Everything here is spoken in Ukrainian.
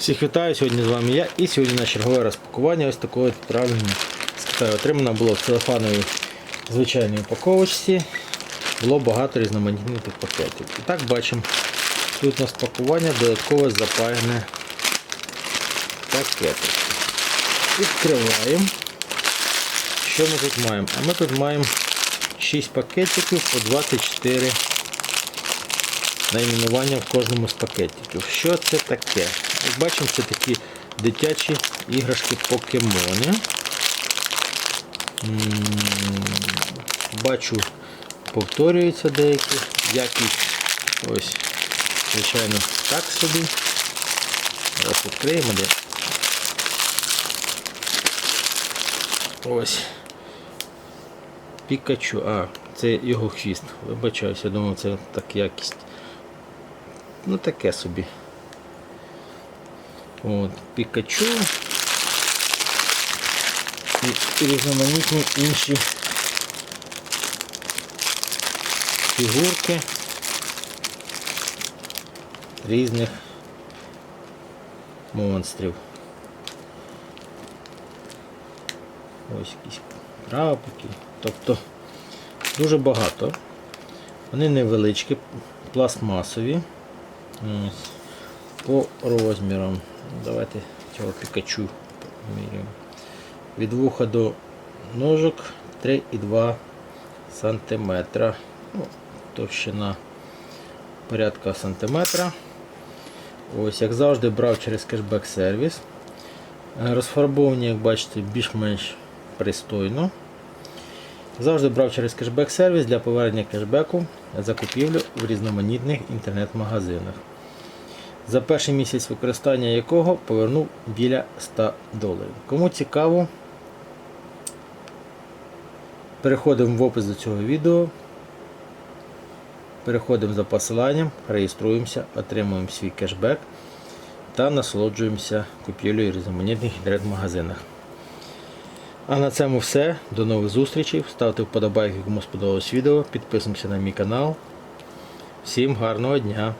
Всіх вітаю, сьогодні з вами я і сьогодні на чергове розпакування ось такого відправлення з Китаю. Отримано було в целофановій звичайній упаковочці. Було багато різноманітних пакетів. І так бачимо, тут у нас пакування додатково запаяне пакети. Відкриваємо. Що ми тут маємо? А ми тут маємо 6 пакетиків по 24 найменування в кожному з пакетиків. Що це таке? Як бачимо, це такі дитячі іграшки покемони. Бачу, повторюються деякі. Якість ось, звичайно, так собі. Зараз відкриємо де. Ось. Пікачу. А, це його хвіст. Вибачаюся, я думав, це так якість. Ну таке собі. От, Пікачу. І різноманітні інші фігурки різних монстрів. Ось якісь крапики. Тобто дуже багато. Вони невеличкі, пластмасові. По розмірам. Давайте цього пікачу поміряємо. Від вуха до ножок 3,2 сантиметра. Ну, товщина порядка сантиметра. Ось, як завжди, брав через кешбек сервіс. Розфарбовані, як бачите, більш-менш пристойно. Завжди брав через кешбек сервіс для повернення кешбеку за купівлю в різноманітних інтернет-магазинах. За перший місяць використання якого повернув біля 100 доларів. Кому цікаво, переходимо в опис до цього відео. Переходимо за посиланням, реєструємося, отримуємо свій кешбек та насолоджуємося купівлею в різноманітних інтернет-магазинах. А на цьому все. До нових зустрічей. Ставте вподобайки, кому сподобалось відео, підписуємося на мій канал. Всім гарного дня!